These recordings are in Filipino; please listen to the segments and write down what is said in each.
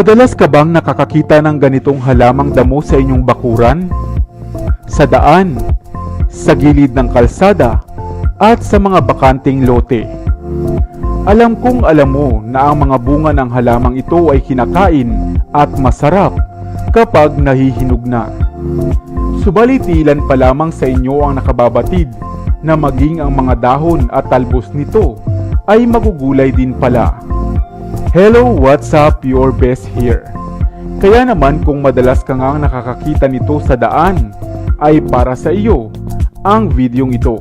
Madalas ka bang nakakakita ng ganitong halamang damo sa inyong bakuran? Sa daan, sa gilid ng kalsada, at sa mga bakanting lote. Alam kong alam mo na ang mga bunga ng halamang ito ay kinakain at masarap kapag nahihinog na. Subalit ilan pa lamang sa inyo ang nakababatid na maging ang mga dahon at talbos nito ay magugulay din pala. Hello, what's up? Your best here. Kaya naman kung madalas ka nga nakakakita nito sa daan, ay para sa iyo ang videong ito.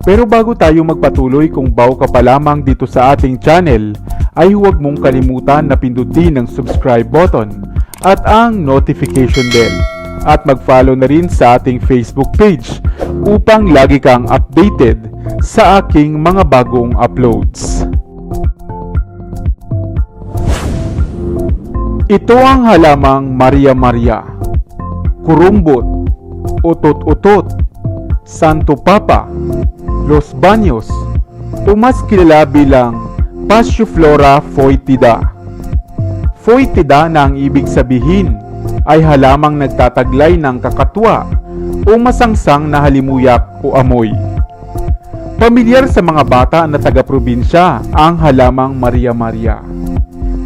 Pero bago tayo magpatuloy kung bago ka pa lamang dito sa ating channel, ay huwag mong kalimutan na pindutin ang subscribe button at ang notification bell. At mag-follow na rin sa ating Facebook page upang lagi kang updated sa aking mga bagong uploads. Ito ang halamang Maria Maria, Kurumbot, Utot-Utot, Santo Papa, Los Baños, o mas kilala bilang Passiflora foetida. Foetida na ang ibig sabihin ay halamang nagtataglay ng kakatwa o masangsang na halimuyak o amoy. Pamilyar sa mga bata na taga-probinsya ang halamang Maria Maria.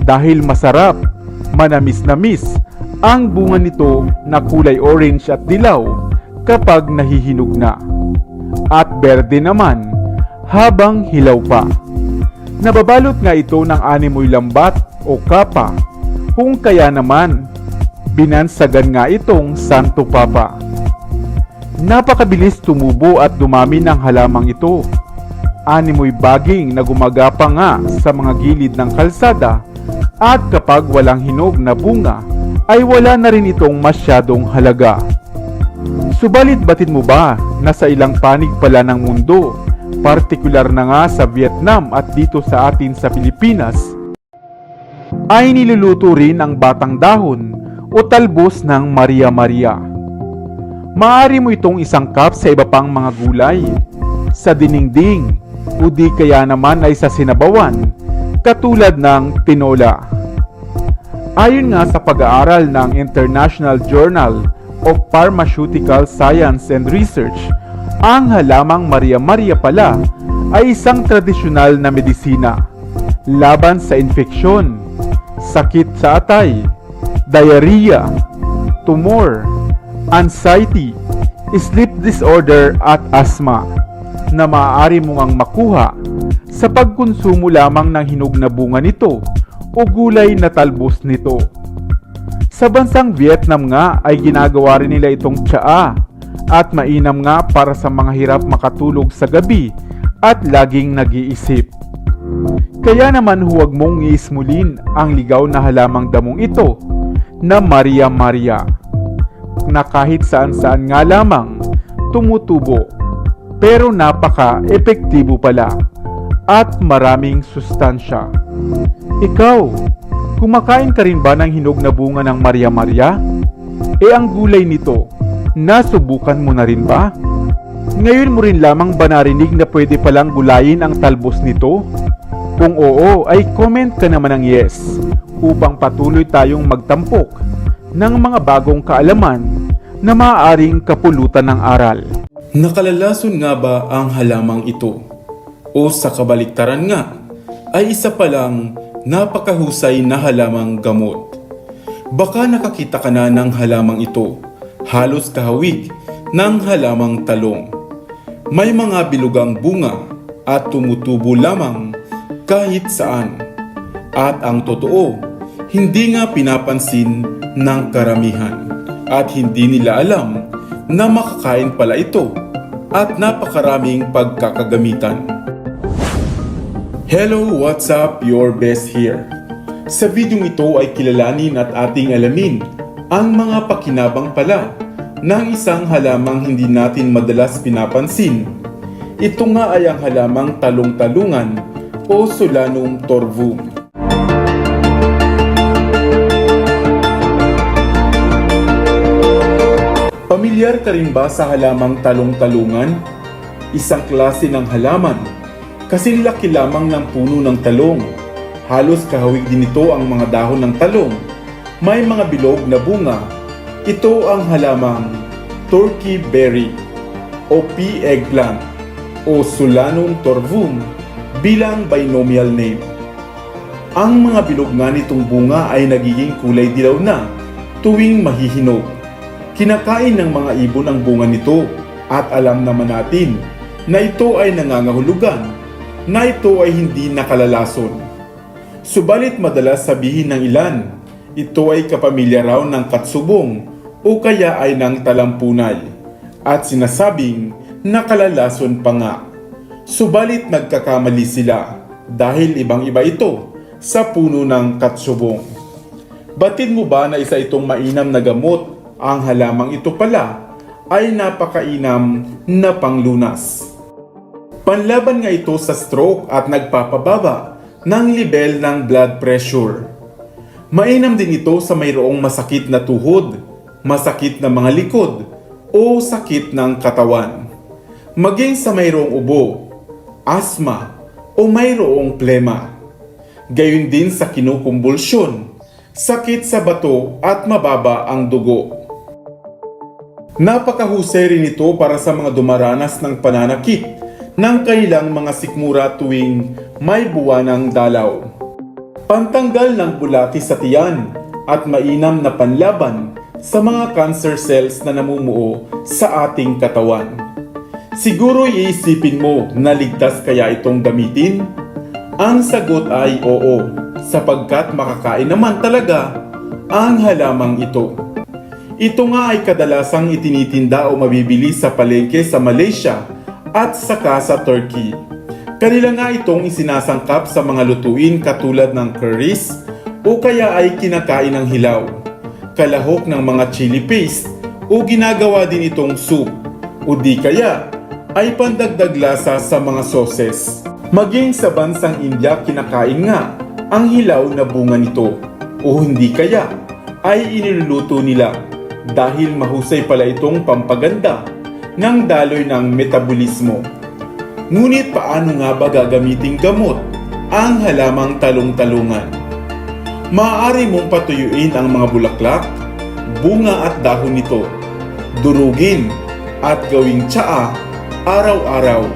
Dahil masarap, manamis-namis ang bunga nito na kulay orange at dilaw kapag nahihinog na. At berde naman habang hilaw pa. Nababalot nga ito ng animoy lambat o kapa kung kaya naman binansagan nga itong Santo Papa. Napakabilis tumubo at dumami ng halamang ito. Animoy baging na gumagapa nga sa mga gilid ng kalsada at kapag walang hinog na bunga ay wala na rin itong masyadong halaga. Subalit batid mo ba na sa ilang panig pala ng mundo, partikular na nga sa Vietnam at dito sa atin sa Pilipinas, ay niluluto rin ang batang dahon o talbos ng Maria Maria. Maaari mo itong isangkap sa iba pang mga gulay, sa diningding, o di kaya naman ay sa sinabawan, katulad ng tinola. Ayon nga sa pag-aaral ng International Journal of Pharmaceutical Science and Research, ang halamang Maria Maria pala ay isang tradisyonal na medisina laban sa infeksyon, sakit sa atay, diarrhea, tumor, anxiety, sleep disorder at asthma na maaari mong ang makuha sa pagkonsumo lamang ng hinog na bunga nito o gulay na talbos nito. Sa bansang Vietnam nga ay ginagawa rin nila itong tsaa at mainam nga para sa mga hirap makatulog sa gabi at laging nag-iisip. Kaya naman huwag mong iismulin ang ligaw na halamang damong ito na Maria Maria na kahit saan saan nga lamang tumutubo pero napaka-epektibo pala at maraming sustansya. Ikaw, kumakain ka rin ba ng hinog na bunga ng Maria Maria? E ang gulay nito, nasubukan mo na rin ba? Ngayon mo rin lamang ba narinig na pwede palang gulayin ang talbos nito? Kung oo, ay comment ka naman ng yes upang patuloy tayong magtampok ng mga bagong kaalaman na maaaring kapulutan ng aral. Nakalalason nga ba ang halamang ito? O sa kabaliktaran nga, ay isa palang napakahusay na halamang gamot. Baka nakakita ka na ng halamang ito, halos kahawig ng halamang talong. May mga bilugang bunga at tumutubo lamang kahit saan. At ang totoo, hindi nga pinapansin ng karamihan at hindi nila alam na makakain pala ito at napakaraming pagkakagamitan. Hello, what's up? Your best here. Sa videong ito ay kilalanin at ating alamin ang mga pakinabang pala ng isang halamang hindi natin madalas pinapansin. Ito nga ay ang halamang talong-talungan o Solanum torvum. Pamilyar ka rin ba sa halamang talong-talungan? Isang klase ng halaman. Kasi laki lamang ng puno ng talong. Halos kahawig din ito ang mga dahon ng talong may mga bilog na bunga. Ito ang halamang turkey berry o pea eggplant o Solanum torvum bilang binomial name. Ang mga bilog nga nitong bunga ay nagiging kulay dilaw na tuwing mahihinog. Kinakain ng mga ibon ang bunga nito at alam naman natin na ito ay nangangahulugan, na ito ay hindi nakalalason. Subalit madalas sabihin ng ilan, ito ay kapamilya raw ng katsubong o kaya ay ng talampunay at sinasabing nakalalason pa nga. Subalit nagkakamali sila dahil ibang iba ito sa puno ng katsubong. Batid mo ba na isa itong mainam na gamot ang halamang ito pala ay napakainam na panglunas. Panlaban nga ito sa stroke at nagpapababa ng level ng blood pressure. Mainam din ito sa mayroong masakit na tuhod, masakit na mga likod, o sakit ng katawan. Maging sa mayroong ubo, asma, o mayroong plema. Gayon din sa kinukumbulsyon, sakit sa bato at mababa ang dugo. Napakahusay rin ito para sa mga dumaranas ng pananakit ng kailang mga sikmura tuwing may buwanang dalaw. Pantanggal ng bulaki sa tiyan at mainam na panlaban sa mga cancer cells na namumuo sa ating katawan. Siguro iisipin mo na ligtas kaya itong gamitin? Ang sagot ay oo, sapagkat makakain naman talaga ang halamang ito. Ito nga ay kadalasang itinitinda o mabibili sa palengke sa Malaysia at saka sa Turkey. Kanila nga itong isinasangkap sa mga lutuin katulad ng curries o kaya ay kinakain ng hilaw, kalahok ng mga chili paste o ginagawa din itong soup. O di kaya ay pandagdag lasa sa mga sauces. Maging sa bansang India kinakain nga ang hilaw na bunga nito. O hindi kaya ay iniluluto nila. Dahil mahusay pala itong pampaganda ng daloy ng metabolismo. Ngunit paano nga ba gagamiting gamot ang halamang talong-talungan? Maaari mong patuyuin ang mga bulaklak, bunga at dahon nito, durugin at gawing tsaa araw-araw.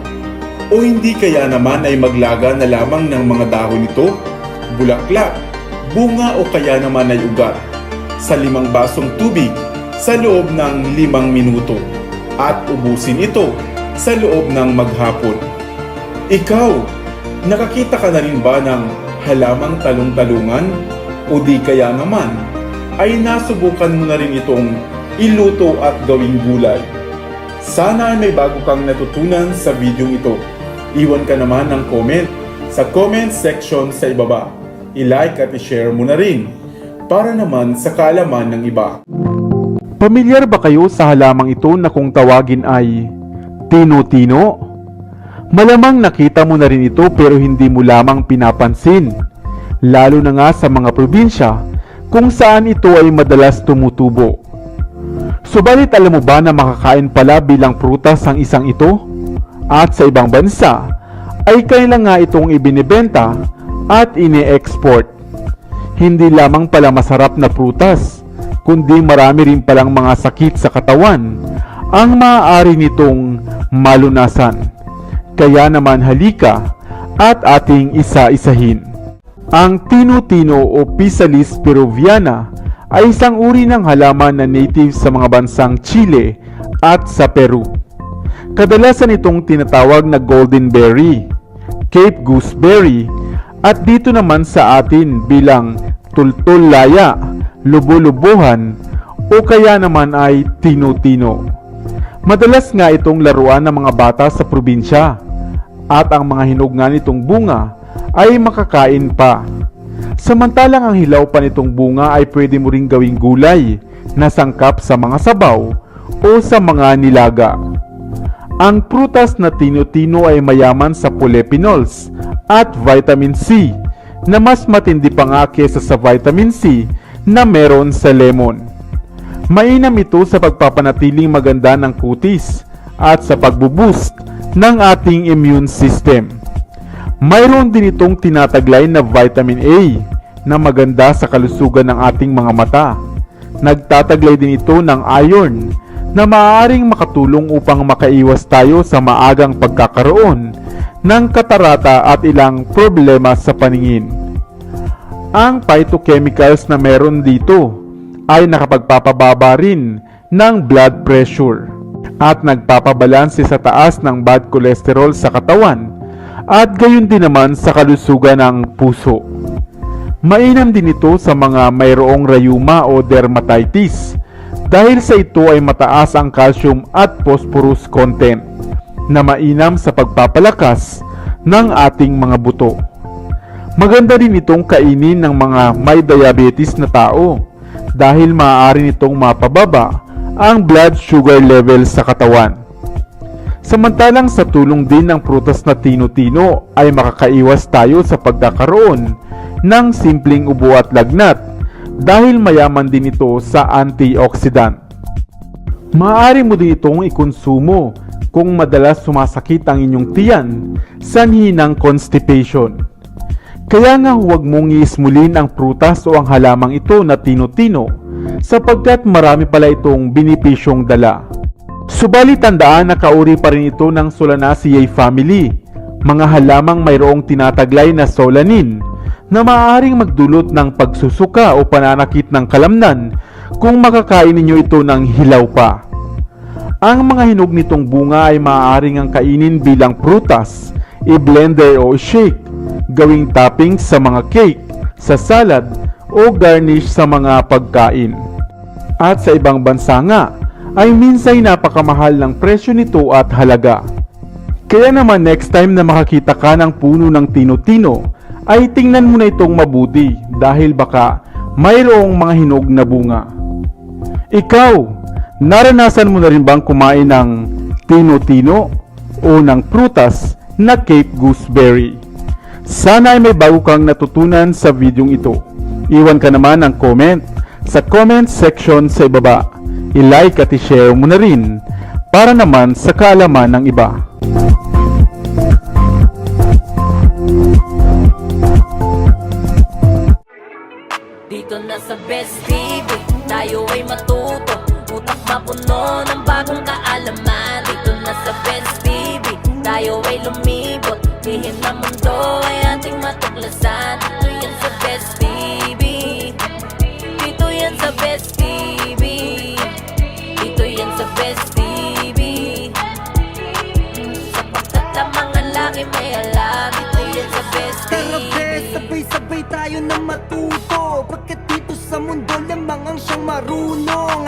O hindi kaya naman ay maglaga na lamang ng mga dahon nito, bulaklak, bunga o kaya naman ay ugat sa limang basong tubig sa loob ng limang minuto at ubusin ito sa loob ng maghapon. Ikaw, nakakita ka na rin ba ng halamang talong-talungan o di kaya naman ay nasubukan mo na rin itong iluto at gawing gulay? Sana ay may bago kang natutunan sa video ito. Iwan ka naman ng comment sa comment section sa ibaba. I-like at i-share mo na rin para naman sa kaalaman ng iba. Pamilyar ba kayo sa halamang ito na kung tawagin ay tino-tino? Malamang nakita mo na rin ito pero hindi mo lamang pinapansin. Lalo na nga sa mga probinsya kung saan ito ay madalas tumutubo. Subalit alam mo ba na makakain pala bilang prutas ang isang ito? At sa ibang bansa ay kailan nga itong ibinibenta at ini-export. Hindi lamang pala masarap na prutas, kundi marami rin palang mga sakit sa katawan ang maaari nitong malunasan. Kaya naman halika at ating isa-isahin. Ang tino-tino o Pisalis peruviana ay isang uri ng halaman na native sa mga bansang Chile at sa Peru. Kadalasan itong tinatawag na golden berry, Cape gooseberry, at dito naman sa atin bilang tultulaya, lubo-lubuhan, o kaya naman ay tino-tino. Madalas nga itong laruan ng mga bata sa probinsya at ang mga hinog nga nitong bunga ay makakain pa. Samantalang ang hilaw pa nitong bunga ay pwede mo ring gawing gulay na sangkap sa mga sabaw o sa mga nilaga. Ang prutas na tino-tino ay mayaman sa polyphenols at vitamin C na mas matindi pa nga kesa sa vitamin C na meron sa lemon. Mainam ito sa pagpapanatiling maganda ng kutis at sa pagbuboost ng ating immune system. Mayroon din itong tinataglay na vitamin A na maganda sa kalusugan ng ating mga mata. Nagtataglay din ito ng iron na maaaring makatulong upang makaiwas tayo sa maagang pagkakaroon ng katarata at ilang problema sa paningin. Ang phytochemicals na meron dito ay nakapagpapababa rin ng blood pressure at nagpapabalanse sa taas ng bad cholesterol sa katawan at gayon din naman sa kalusugan ng puso. Mainam din ito sa mga mayroong rayuma o dermatitis dahil sa ito ay mataas ang calcium at phosphorus content na mainam sa pagpapalakas ng ating mga buto. Maganda rin itong kainin ng mga may diabetes na tao dahil maaari nitong mapababa ang blood sugar level sa katawan. Samantalang sa tulong din ng prutas na tino-tino ay makakaiwas tayo sa pagkakaroon ng simpleng ubo at lagnat dahil mayaman din ito sa antioxidant. Maaari mo din itong ikonsumo kung madalas sumasakit ang inyong tiyan sanhi ng constipation. Kaya nga huwag mong iismulin ang prutas o ang halamang ito na tino-tino sapagkat marami pala itong binipisyong dala. Subalit tandaan na kauri pa rin ito ng Solanaceae family, mga halamang mayroong tinataglay na solanin na maaaring magdulot ng pagsusuka o pananakit ng kalamnan kung makakain ninyo ito ng hilaw pa. Ang mga hinog nitong bunga ay maaaring ang kainin bilang prutas, i-blender o shake, gawing topping sa mga cake, sa salad o garnish sa mga pagkain. At sa ibang bansa nga, ay minsay napakamahal ng presyo nito at halaga. Kaya naman next time na makakita ka ng puno ng tino-tino, ay tingnan mo na itong mabuti dahil baka mayroong mga hinog na bunga. Ikaw, naranasan mo na rin bang kumain ng tino-tino o ng prutas na Cape Gooseberry? Sana ay may bago kang natutunan sa videong ito. Iwan ka naman ng comment sa comment section sa ibaba. I-like at i-share mo na rin para naman sa kaalaman ng iba. Dito na sa Best TV, tayo ay matuto Utak mapuno ng bagong kaalaman Dito na sa Best TV, tayo ay lumibot Lihim na mundo ay ating matuklasan. Dito yan sa Best TV Dito yan sa Best TV Dito yan sa Best TV Sapagkat ang mga laki may alam Dito yan sa Best Tara TV bes, sabay-sabay tayo na matuto. Pagkat dito sa mundo lamang ang siyang marunong